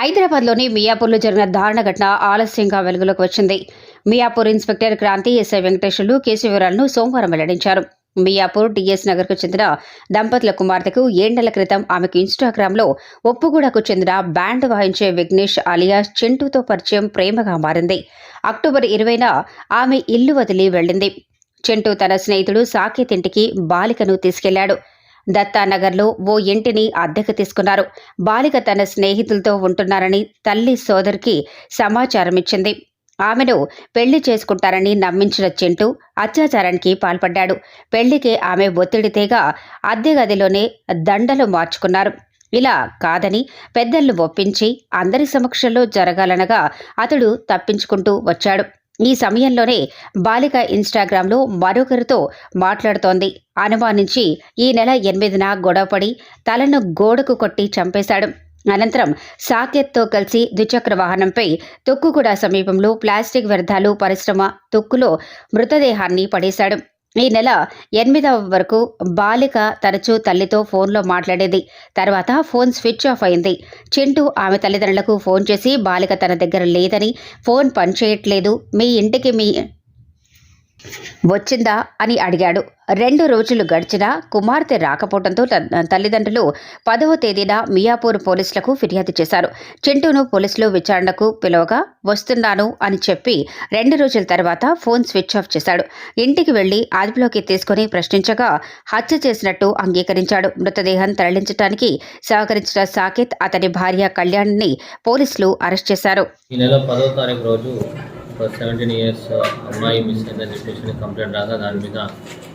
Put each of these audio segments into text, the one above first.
హైదరాబాద్లోని మియాపూర్లో జరిగిన దారుణ ఘటన ఆలస్యంగా వెలుగులోకి వచ్చింది. Miyapur inspector Kranthi SI Venkateswarlu case వివరాలను సోమవారం వెల్లడించారు. మియాపూర్ టీఎస్ నగర్కు చెందిన దంపతుల కుమార్తెకు ఏళ్ళ క్రితం ఆమెకు ఇన్స్టాగ్రామ్లో ఒప్పుగూడకు చెందిన బ్యాండ్ వాయించే విఘ్నేష్ అలియా చింటూతో పరిచయం ప్రేమగా మారింది. అక్టోబర్ ఇరవైన ఆమె ఇల్లు వదిలి వెళ్ళింది. చెంటు తన స్నేహితుడు సాకేత్ ఇంటికి బాలికను తీసుకెళ్ళాడు. దత్తానగర్లో ఓ ఇంటిని అద్దెకు తీసుకున్నారు. బాలిక తన స్నేహితులతో ఉంటున్నారని తల్లి సోదరికి సమాచారం ఇచ్చింది ఆమెను పెళ్ళి చేసుకుంటారని నమ్మించిన చింటూ అత్యాచారానికి పాల్పడ్డాడు. పెళ్ళికి ఆమె ఒత్తిడితేగా అద్దె గదిలోనే దండలు మార్చుకున్నారు. ఇలా కాదని పెద్దలను ఒప్పించి అందరి సమక్షంలో జరగాలనగా అతడు తప్పించుకుంటూ వచ్చాడు. ఈ సమయంలోనే బాలిక ఇన్స్టాగ్రామ్లో మరొకరితో మాట్లాడుతోంది. అనుమానించి ఈ నెల ఎనిమిదిన గొడవపడి తలను గోడకు కొట్టి చంపేశాడు. అనంతరం సాకేత్తో కలిసి ద్విచక్ర వాహనంపై తొక్కుగూడ సమీపంలో ప్లాస్టిక్ వ్యర్థాలు పరిశ్రమ తొక్కులో మృతదేహాన్ని పడేశాడు. ఈ నెల ఎనిమిదవ వరకు బాలిక తరచూ తల్లితో ఫోన్లో మాట్లాడేది. తర్వాత ఫోన్ స్విచ్ ఆఫ్ అయింది. చింటూ ఆమె తల్లిదండ్రులకు ఫోన్ చేసి బాలిక తన దగ్గర లేదని ఫోన్ పనిచేయట్లేదు. మీ ఇంటికి మీ వచ్చిందా అని అడిగాడు. రెండు రోజులు గడిచినా కుమార్తె రాకపోవడంతో తల్లిదండ్రులు పదవ తేదీన మియాపూర్ పోలీసులకు ఫిర్యాదు చేశారు. చింటూను పోలీసులు విచారణకు పిలవగా వస్తున్నాను అని చెప్పి రెండు రోజుల తర్వాత ఫోన్ స్విచ్ ఆఫ్ చేశాడు. ఇంటికి వెళ్ళి అదుపులోకి తీసుకుని ప్రశ్నించగా హత్య చేసినట్టు అంగీకరించాడు. మృతదేహం తరలించడానికి సహకరించిన సాకేత్ అతని భార్య కళ్యాణ్ని పోలీసులు అరెస్ట్ చేశారు. ఈ నెల రోజు ఒక సెవెంటీన్ ఇయర్స్ అమ్మాయి మిస్ అయిందని చెప్పేసి కంప్లైంట్ రాగా దాని మీద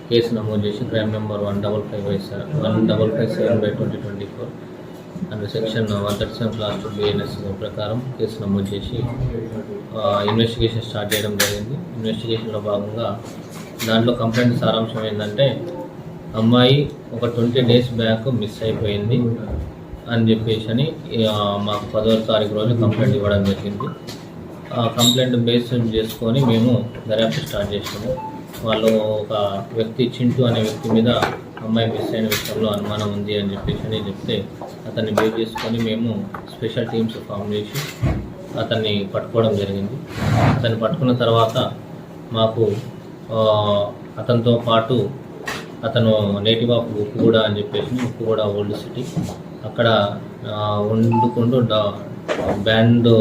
కేసు నమోదు చేసి crime number one double five vice one double five seven by twenty twenty four and section one thirty seven class two BNS ప్రకారం కేసు నమోదు చేసి ఇన్వెస్టిగేషన్ స్టార్ట్ చేయడం జరిగింది. ఇన్వెస్టిగేషన్లో భాగంగా దాంట్లో కంప్లైంట్ సారాంశం ఏంటంటే అమ్మాయి ఒక ట్వంటీ డేస్ బ్యాక్ మిస్ అయిపోయింది అని చెప్పేసి అని మాకు పదవ తారీఖు రోజు కంప్లైంట్ ఇవ్వడం జరిగింది. కంప్లైంట్ బేస్ చేసుకొని మేము దర్యాప్తు స్టార్ట్ చేసాము వాళ్ళు ఒక వ్యక్తి చింటూ అనే వ్యక్తి మీద అమ్మాయి మిస్ అయిన విషయంలో అనుమానం ఉంది అని చెప్పేసి అని చెప్తే అతన్ని బేస్ చేసుకొని మేము స్పెషల్ టీమ్స్ ఫామ్ చేసి అతన్ని పట్టుకోవడం జరిగింది. అతన్ని పట్టుకున్న తర్వాత మాకు అతనితో పాటు అతను నేటివ్ ఆఫ్ ఉప్పుగూడ అని చెప్పేసి ఉప్పుగూడ ఓల్డ్ సిటీ అక్కడ ఆ, బ్యాండ్లో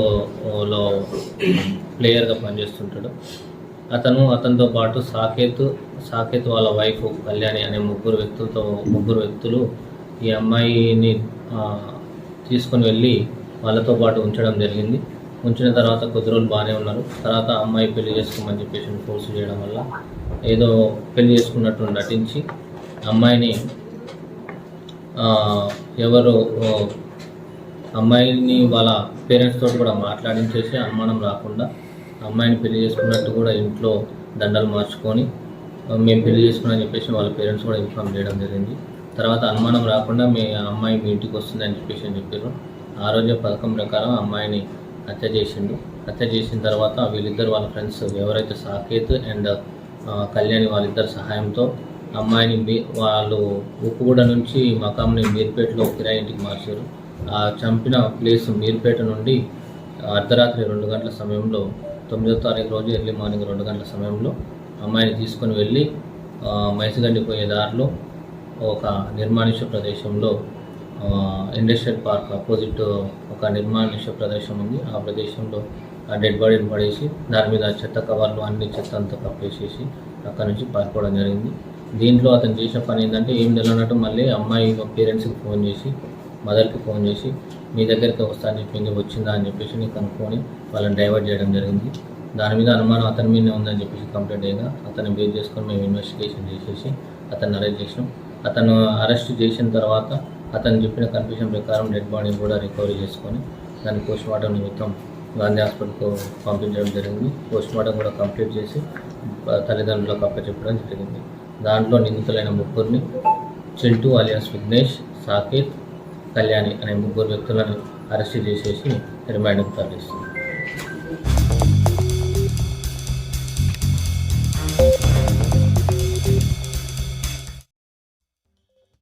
ప్లేయర్గా పనిచేస్తుంటాడు. అతను అతనితో పాటు సాకేత్ సాకేత్ వాళ్ళ వైఫ్ కళ్యాణి అనే ముగ్గురు వ్యక్తులతో ముగ్గురు వ్యక్తులు ఈ అమ్మాయిని తీసుకొని వెళ్ళి వాళ్ళతో పాటు ఉంచడం జరిగింది. ఉంచిన తర్వాత కొద్ది రోజులు బాగానే ఉన్నారు. తర్వాత అమ్మాయి పెళ్ళి చేసుకోమని చెప్పేసి ఫోర్స్ చేయడం వల్ల ఏదో పెళ్ళి చేసుకున్నట్టు నటించి అమ్మాయిని ఎవరు అమ్మాయిని వాళ్ళ పేరెంట్స్ తోటి కూడా మాట్లాడించేసి అనుమానం రాకుండా అమ్మాయిని పెళ్ళి చేసుకున్నట్టు కూడా ఇంట్లో దండలు మార్చుకొని మేము పెళ్ళి చేసుకున్నామని చెప్పేసి వాళ్ళ పేరెంట్స్ కూడా ఇన్ఫామ్ చేయడం జరిగింది. తర్వాత అనుమానం రాకుండా మీ అమ్మాయి మీ ఇంటికి వస్తుందని చెప్పేసి అని చెప్పారు. ఆరోగ్య పథకం ప్రకారం అమ్మాయిని హత్య చేసిండు. హత్య చేసిన తర్వాత వీళ్ళిద్దరు వాళ్ళ ఫ్రెండ్స్ ఎవరైతే సాకేత్ అండ్ కళ్యాణి వాళ్ళిద్దరి సహాయంతో అమ్మాయిని మీ వాళ్ళు ఉప్పుగూడ నుంచి మకాంని మీర్పేటలో కిరాయి ఇంటికి మార్చారు. ఆ చంపిన ప్లేస్ మీర్పేట నుండి అర్ధరాత్రి రెండు గంటల సమయంలో తొమ్మిదో తారీఖు రోజు ఎర్లీ మార్నింగ్ రెండు గంటల సమయంలో అమ్మాయిని తీసుకొని వెళ్ళి ఆ, మైసగండి పోయే దారిలో ఒక నిర్మానుష్య ప్రదేశంలో ఇండస్ట్రియల్ పార్క్ అపోజిట్ ఒక నిర్మానుష్య ప్రదేశం ఉంది. ఆ ప్రదేశంలో ఆ డెడ్ బాడీని పడేసి దాని మీద చెత్త కవర్లు అన్ని చెత్త అంతా కప్పేసేసి అక్కడ నుంచి పారిపోవడం జరిగింది. దీంట్లో అతను చేసిన పని ఏంటంటే ఏం తెలియనట్టు మళ్ళీ అమ్మాయి పేరెంట్స్కి ఫోన్ చేసి మదర్కి ఫోన్ చేసి మీ దగ్గరికి వస్తాను చెప్పింది వచ్చిందా? అని చెప్పేసి నేను కనుక్కొని వాళ్ళని డైవర్ట్ చేయడం జరిగింది. దాని మీద అనుమానం అతని మీదనే ఉందని చెప్పేసి కంప్లైంట్ అయ్యగా అతన్ని బేస్ చేసుకొని మేము ఇన్వెస్టిగేషన్ చేసేసి అతన్ని అరెస్ట్ చేసినాం. అతను అరెస్ట్ చేసిన తర్వాత అతను చెప్పిన కన్ఫ్యూషన్ ప్రకారం డెడ్ బాడీని కూడా రికవరీ చేసుకొని దాన్ని పోస్ట్ మార్టం నిమిత్తం గాంధీ హాస్పిటల్కు పంపించడం జరిగింది. పోస్ట్ మార్టం కూడా కంప్లీట్ చేసి తల్లిదండ్రులకు అప్పచెప్పడం జరిగింది. దాంట్లో నిందితులైన ముగ్గురిని చెంటు అలియాస్ విఘ్నేష్ సాకేత్ కళ్యాణి అనే ముగ్గురు వ్యక్తులను అరెస్ట్ చేసేసి రిమాండ్కు తరలిస్తుంది